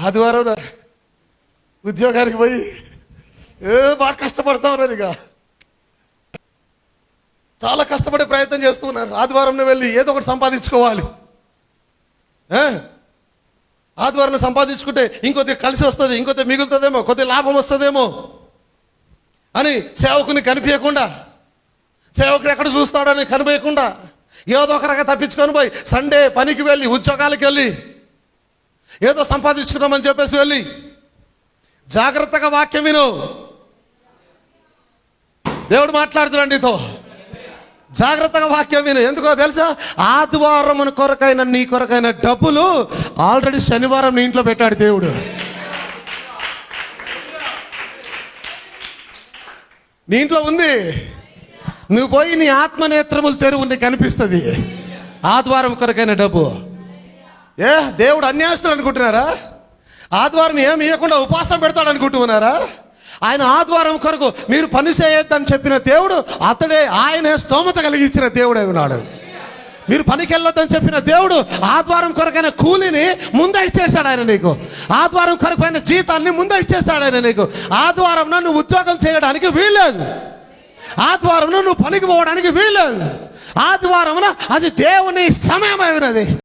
ఆదివారం ఉద్యోగానికి పోయి ఏ బాగా కష్టపడతా ఉన్నారు ఇక. చాలా కష్టపడే ప్రయత్నం చేస్తున్నారు ఆదివారంలో ఆదివారం వెళ్ళి ఏదో ఒకటి సంపాదించుకోవాలి. ఆదివారం సంపాదించుకుంటే ఇంకొద్ది కలిసి వస్తుంది ఇంకొద్ది మిగులుతుందేమో కొద్ది లాభం వస్తుందేమో అని సేవకుని కనిపించకుండా సేవకుడు ఎక్కడ చూస్తాడని కనిపించకుండా ఏదో ఒక రకంగా తప్పించుకొని పోయి సండే పనికి వెళ్ళి ఉద్యోగాలకు వెళ్ళి ఏదో సంపాదించుకున్నామని చెప్పేసి వెళ్ళి. జాగ్రత్తగా వాక్యం విను. దేవుడు మాట్లాడుతున్నాడు నీతో. జాగ్రత్తగా వాక్యం విను. ఎందుకో తెలుసా? ఆదివారం కొరకైన నీ కొరకైన డబ్బులు ఆల్రెడీ శనివారం నీ ఇంట్లో పెట్టాడు దేవుడు. నీ ఇంట్లో ఉంది. నువ్వు పోయి నీ ఆత్మనేత్రములు తెరువు నీకు కనిపిస్తుంది. ఆదివారం కొరకైన డబ్బు. ఏ దేవుడు అన్యాయస్తులు అనుకుంటున్నారా? ఆదివారం ఏమి ఇవ్వకుండా ఉపవాసం పెడతాడు అనుకుంటున్నారా? ఆయన ఆదివారం కొరకు మీరు పని చేయొద్దని చెప్పిన దేవుడు అతడే ఆయనే స్తోమత కలిగించిన దేవుడే ఉన్నాడు. మీరు పనికి వెళ్ళొద్దని చెప్పిన దేవుడు ఆదివారం కొరకైన కూలిని ముందే ఇచ్చేస్తాడు ఆయన నీకు. ఆదివారం కొరకైన జీతాన్ని ముందే ఇచ్చేస్తాడు ఆయన నీకు. ఆదివారం నువ్వు ఉద్యోగం చేయడానికి వీల్లేదు. ఆదివారం నువ్వు పనికి పోవడానికి వీల్లేదు. ఆదివారం అది దేవుని సమయమైనది.